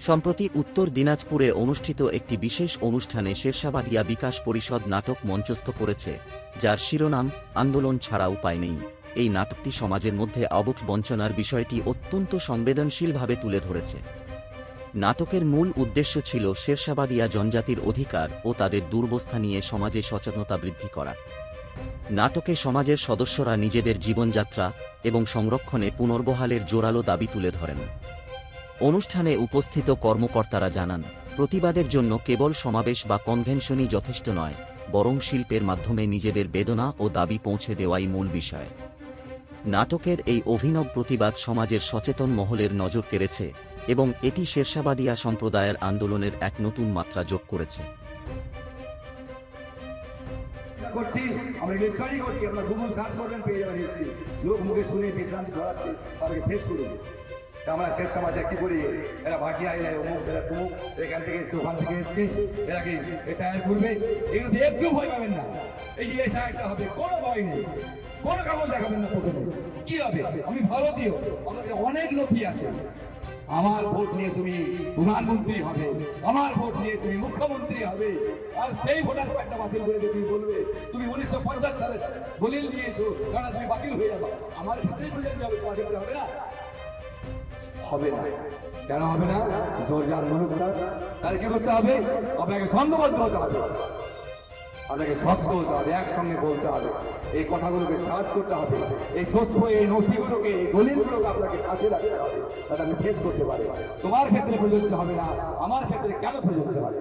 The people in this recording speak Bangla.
সম্প্রতি উত্তর দিনাজপুরে অনুষ্ঠিত একটি বিশেষ অনুষ্ঠানে শেরশাবাদিয়া বিকাশ পরিষদ নাটক মঞ্চস্থ করেছে, যার শিরোনাম, আন্দোলন ছাড়া উপায় নেই এই নাটকটি সমাজের মধ্যে অবট বঞ্চনার বিষয়টি অত্যন্ত সংবেদনশীলভাবে তুলে ধরেছে। নাটকের মূল উদ্দেশ্য ছিল শেরশাবাদিয়া জনজাতির অধিকার ও তাদের দুর্বস্থা নিয়ে সমাজে সচেতনতা বৃদ্ধি করা। নাটকে সমাজের সদস্যরা নিজেদের জীবনযাত্রা এবং সংরক্ষণে পুনর্বহালের জোরালো দাবি তুলে ধরেন। অনুষ্ঠানে উপস্থিত কর্মকর্তারা জানান, প্রতিবাদের জন্য কেবল সমাবেশ বা কনভেনশনই যথেষ্ট নয়, বরং শিল্পের মাধ্যমে নিজেদের বেদনা ও দাবি পৌঁছে দেওয়াই মূল বিষয়। নাটকের এই অভিনব প্রতিবাদ সমাজের সচেতন মহলের নজর কেড়েছে এবং এটি শেরশাবাদিয়া সম্প্রদায়ের আন্দোলনের এক নতুন মাত্রা যোগ করেছে। করছি, আমরা স্টাডি করছি গুগল সার্চ করবেন, পেয়ে যাবেন লোক মুখে শুনে বিভ্রান্তি ফেস করুন তা আমরা শেষ সমাজে কি করি। এরা অমুক, এরা তুমুক এখান থেকে এসছে ওখান থেকে এসছে। এরা কি একটু ভয় পাবেন না। এই যে হবে, কোনো ভয় নেই। কোনো কাগজ দেখাবেন না প্রথমে। কি হবে? আমি ভারতীয় আমাদের অনেক নথি আছে। আমার ভোট নিয়ে তুমি প্রধানমন্ত্রী হবে, আমার ভোট নিয়ে তুমি মুখ্যমন্ত্রী হবে, আর সেই ভোটার কার্ডটা বাতিল করে তুমি বলবে, তুমি উনিশশো পঞ্চাশ সালে দলিল দিয়ে এসো কারণ তুমি বাতিল হয়ে যাবে। আমার ক্ষেত্রেই প্রযোজ্য হবে, তোমার ক্ষেত্রে হবে না। হবে না। কেন হবে না? জোর যার মনে তার তাহলে কি করতে হবে? আপনাকে ছন্দবদ্ধ হতে হবে। আপনাকে সত্য হতে হবে, একসঙ্গে বলতে হবে। এই কথাগুলোকে সার্চ করতে হবে। এই তথ্য, এই নথিগুলোকে, এই দলিলগুলোকে আপনাকে কাছে রাখতে হবে। তাহলে আমি ফেস করতে পারি তোমার ক্ষেত্রে প্রযোজ্য হবে না, আমার ক্ষেত্রে কেন প্রযোজ্য হবে?